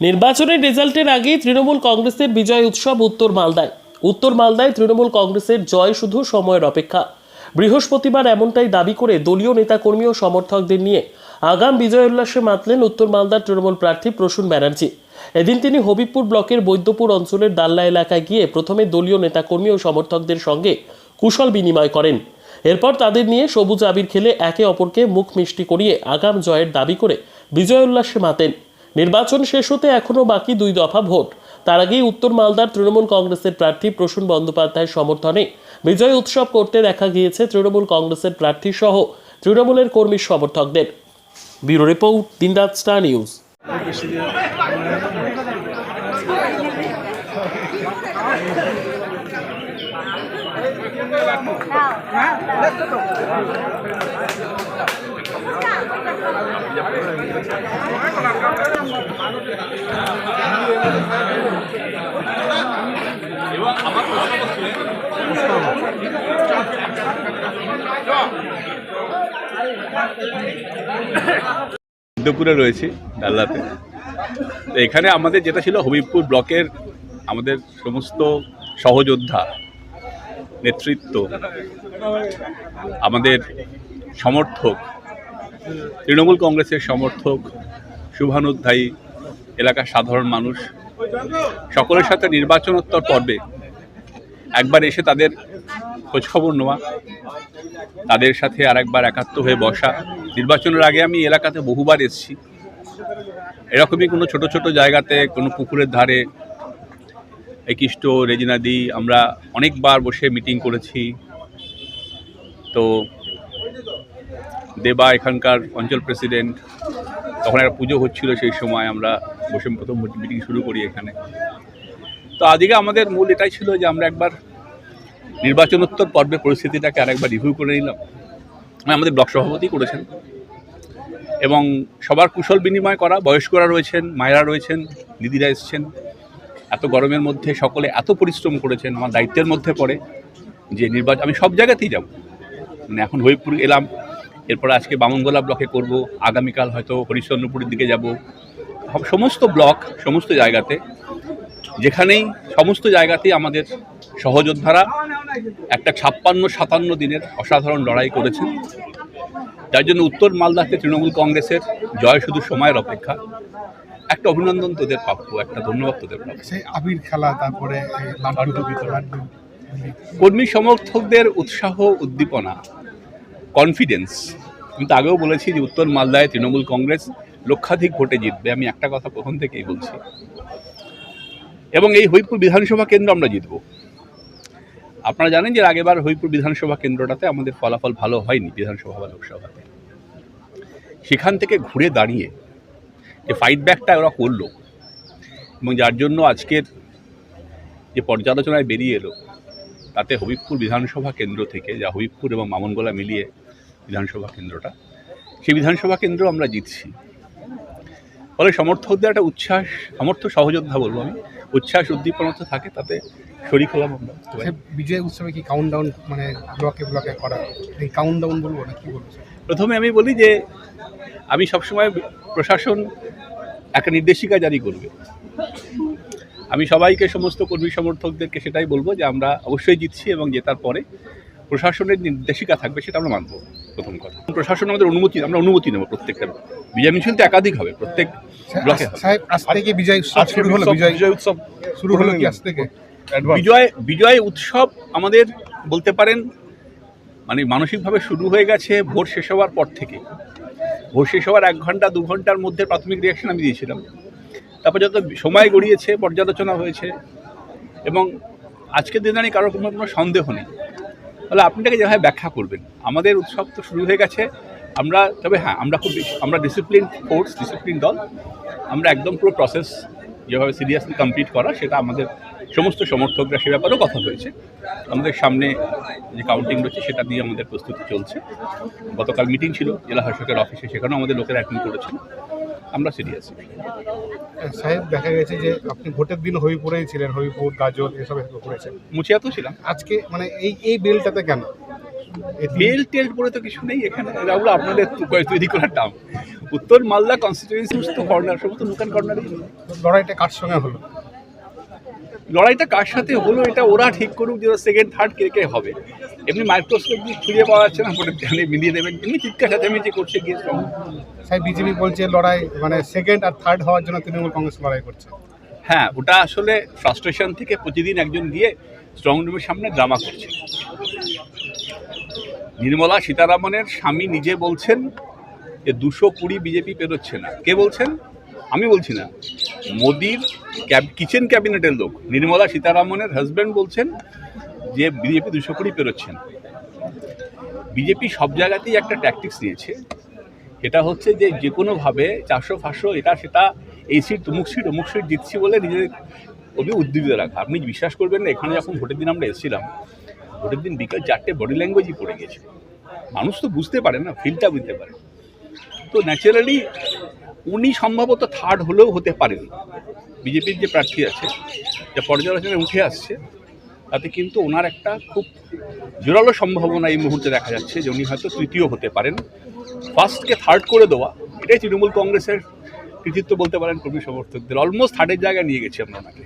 নির্বাচনের রেজাল্টের আগেই তৃণমূল কংগ্রেসের বিজয় উৎসব উত্তর মালদায়। উত্তর মালদায় তৃণমূল কংগ্রেসের জয় শুধু সময়ের অপেক্ষা। বৃহস্পতিবার এমনটাই দাবি করে দলীয় নেতাকর্মী ও সমর্থকদের নিয়ে আগাম বিজয় উল্লাসে মাতলেন উত্তর মালদার তৃণমূল প্রার্থী প্রসূন ব্যানার্জি। এদিন তিনি হবিবপুর ব্লকের বৈদ্যপুর অঞ্চলের দাল্লা এলাকায় গিয়ে প্রথমে দলীয় নেতাকর্মী ও সমর্থকদের সঙ্গে কুশল বিনিময় করেন। এরপর তাদের নিয়ে সবুজ আবির খেলে একে অপরকে মুখ মিষ্টি করিয়ে আগাম জয়ের দাবি করে বিজয় উল্লাসে মাতেন। নির্বাচন শেষ হতে এখনও বাকি দুই দফা ভোট। তার আগেই উত্তর মালদার তৃণমূল কংগ্রেসের প্রার্থী প্রসূন বন্দ্যোপাধ্যায়ের সমর্থনে বিজয় উৎসব করতে দেখা গিয়েছে তৃণমূল কংগ্রেসের প্রার্থী সহ তৃণমূলের কর্মী সমর্থকদের। ব্যুরো রিপোর্ট, দিনরাত স্টার নিউজ। দুপুরে রয়েছি ডাল্লাতে তো এখানে আমাদের যেটা ছিল হবিবপুর ব্লকের আমাদের সমস্ত সহযোদ্ধা, নেতৃত্ব, আমাদের সমর্থক, তৃণমূল কংগ্রেসের সমর্থক, শুভানুধ্যায়ী এলাকার সাধারণ মানুষ। সকলের সাথে নির্বাচনোত্তর পর্বে একবার এসে তাদের খোঁজখবর নেওয়া, তাদের সাথে আর একবার একাত্ম হয়ে বসা। নির্বাচনের আগে আমি এলাকাতে বহুবার এসেছি। এরকমই কোনো ছোট ছোট জায়গাতে, কোনো পুকুরের ধারে, একিষ্ট রেজিনাদি আমরা অনেকবার বসে মিটিং করেছি। তো দেবা এখানকার অঞ্চল প্রেসিডেন্ট তখন একটা পুজো হচ্ছিল সেই সময় আমরা বসে প্রথম মিটিং শুরু করি এখানে। তো আজকে আমাদের মূল এটাই ছিল যে আমরা একবার নির্বাচনোত্তর পর্বের পরিস্থিতিটাকে আরেকবার রিভিউ করে নিলাম। মানে আমাদের ব্লক সভাপতি করেছেন। এবং সবার কুশল বিনিময় করা, বয়স্করা রয়েছেন, মায়েরা রয়েছেন, দিদিরা এসছেন। এত গরমের মধ্যে সকলে এত পরিশ্রম করেছেন, আমার দায়িত্বের মধ্যে পড়ে যে নির্বাচন আমি সব জায়গাতেই যাব। মানে এখন হরিপুর এলাম এরপর আজকে বামনগোলা ব্লকে করব। আগামীকাল হয়তো হরিশ্চন্দ্রপুরের দিকে যাব। সমস্ত ব্লক সমস্ত জায়গাতে যেখানেই সমস্ত জায়গাতেই আমাদের সহযোদ্ধারা একটা ছাপ্পান্ন সাতান্ন দিনের অসাধারণ লড়াই করেছেন। যার জন্য উত্তর মালদাতে তৃণমূল কংগ্রেসের জয় শুধু সময়ের অপেক্ষা। একটা অভিনন্দন তোদের প্রাপ্য একটা ধন্যবাদ তোদের প্রাপ্য। সেই আবির খেলা তারপরে কর্মী সমর্থকদের উৎসাহ উদ্দীপনা কনফিডেন্স কিন্তু আগেও বলেছি যে উত্তর মালদায় তৃণমূল কংগ্রেস লক্ষাধিক ভোটে জিতবে। আমি একটা কথা প্রথম থেকেই বলছি। এবং এই হরিপুর বিধানসভা কেন্দ্র আমরা জিতব। আপনারা জানেন যে আগেবার হরিপুর বিধানসভা কেন্দ্রটাতে আমাদের ফলাফল ভালো হয়নি বিধানসভা বা লোকসভাতে। সেখান থেকে ঘুরে দাঁড়িয়ে যে ফাইট ব্যাকটা ওরা করল এবং যার জন্য আজকের যে পর্যালোচনায় বেরিয়ে এলো তাতে হবিবপুর বিধানসভা কেন্দ্র থেকে যা হবিবপুর এবং মামনগোলা মিলিয়ে বিধানসভা কেন্দ্রটা সেই বিধানসভা কেন্দ্র আমরা জিতছি। ফলে সমর্থকদের একটা উচ্ছ্বাস সমর্থ সহযোদ্ধা বলব আমি উচ্ছ্বাস উদ্দীপনা তো থাকে তাতে শরিক হলাম আমরা। বিজয় উৎসবে কি কাউন্টডাউন মানে ব্লকে ব্লকে করা এই কাউন্টডাউন বলব না কি বলব? প্রথমে আমি বলি যে আমি সবসময় প্রশাসন একটা নির্দেশিকা জারি করবে। আমি সবাইকে সমস্ত কর্মী সমর্থকদেরকে সেটাই বলব যে আমরা অবশ্যই জিতছি এবং জেতার পরে প্রশাসনের নির্দেশিকা থাকবে সেটা আমরা মানবো প্রথম কথা। প্রশাসন আমাদের অনুমতি আমরা অনুমতি নেব প্রত্যেকটা বিজয় মিছিল তো একাধিক হবে প্রত্যেক ব্লকে আজ থেকে বিজয় উৎসব শুরু হলো বিজয় উৎসব শুরু হলো কি আজ থেকে? বিজয় বিজয় উৎসব আমাদের বলতে পারেন মানে মানসিকভাবে শুরু হয়ে গেছে ভোট শেষ হওয়ার পর থেকে। ভোট শেষ হওয়ার এক ঘণ্টা দু ঘণ্টার মধ্যে প্রাথমিক রিয়াকশন আমি দিয়েছিলাম। যত সময় গড়িয়েছে, পর্যালোচনা হয়েছে এবং আজকের দিনে দাঁড়িয়ে কারোর কোনো কোনো সন্দেহ নেই। তাহলে আপনি এটাকে যেভাবে ব্যাখ্যা করবেন, আমাদের উৎসব তো শুরু হয়ে গেছে, আমরা তবে হ্যাঁ আমরা খুব আমরা ডিসিপ্লিন ফোর্স ডিসিপ্লিন দল, আমরা একদম পুরো প্রসেস যেভাবে সিরিয়াসলি কমপ্লিট করা, সেটা আমাদের সমস্ত সমর্থকরা সে ব্যাপারেও কথা হয়েছে আমাদের সামনে যে কাউন্টিং রয়েছে, সেটা দিয়ে আমাদের প্রস্তুতি চলছে। গতকাল মিটিং ছিল, জেলা শাসকের অফিসে সেখানেও আমাদের লোকেরা অ্যাটেন্ড করেছেন। আমরা সিরিয়াস সাহেব দেখা গেছে যে আপনি ভোটের দিন হবিপুরেই ছিলেন হবিপুর গাজল এসব করেছেন মুছিয়া তো ছিলাম। আজকে মানে এই এই বেলটাতে কেন? বেল টেল বলে তো কিছু নেই এখানে। রাহুল আপনাদের তৈরি করার দাম। উত্তর মালদা কনস্টিটিউয়েন্সি সমস্ত কর্নার সমস্ত নুকান কর্নারই লড়াইটা কার সঙ্গে হলো? লড়াইটা কার সাথে হলো এটা ওরা ঠিক করুক যে সেকেন্ড থার্ড কে কে হবে। এমনি মাইক্রোস্কোপ দিয়ে খুঁজে পাওয়া যাচ্ছে না ভোটের ধানে মিলিয়ে দেবেন। এমনি চিৎকার চেঁচামেচি করছে গিয়ে। সাহেব বিজেপি বলছে লড়াই মানে সেকেন্ড আর থার্ড হওয়ার জন্য তৃণমূল কংগ্রেস লড়াই করছে। হ্যাঁ ওটা আসলে ফ্রাস্ট্রেশন থেকে প্রতিদিন একজন গিয়ে স্ট্রং রুমের সামনে ড্রামা করছে। নির্মলা সীতারামনের স্বামী নিজে বলছেন যে দুশো কুড়ি বিজেপি পেরোচ্ছে না। কে বলছেন? আমি বলছি না। মোদির ক্যাব কিচেন ক্যাবিনেটের লোক। নির্মলা সীতারামনের হাজব্যান্ড বলছেন যে বিজেপি দুশো কুড়ি পেরোচ্ছে না বিজেপি সব জায়গাতেই একটা ট্যাকটিক্স নিয়েছে এটা হচ্ছে যে যে কোনোভাবে চারশো ফাঁসশো এটা, সেটা, এই সিট তমুক সিট, অমুক সিট জিতছি বলে নিজেদের অভি উদ্দীপিত রাখা। আপনি বিশ্বাস করবেন না, এখানে যখন ভোটের দিন আমরা এসেছিলাম, ভোটের দিন বিকাল চারটে বডি ল্যাঙ্গুয়েজই পড়ে গেছে। মানুষ তো বুঝতে পারে না ফিলটা বুঝতে পারে। তো ন্যাচারালি উনি সম্ভবত থার্ড হলেও হতে পারেন। বিজেপির যে প্রার্থী আছে, যে পর্যালোচনায় উঠে আসছে তাতে কিন্তু ওনার একটা খুব জোরালো সম্ভাবনা এই মুহূর্তে দেখা যাচ্ছে যে উনি হয়তো তৃতীয় হতে পারেন। ফার্স্টকে থার্ড করে দেওয়া, এটাই তৃণমূল কংগ্রেসের কৃতিত্ব বলতে পারেন কর্মী সমর্থকদের। অলমোস্ট থার্ডের জায়গায় নিয়ে গেছি আমরা ওনাকে।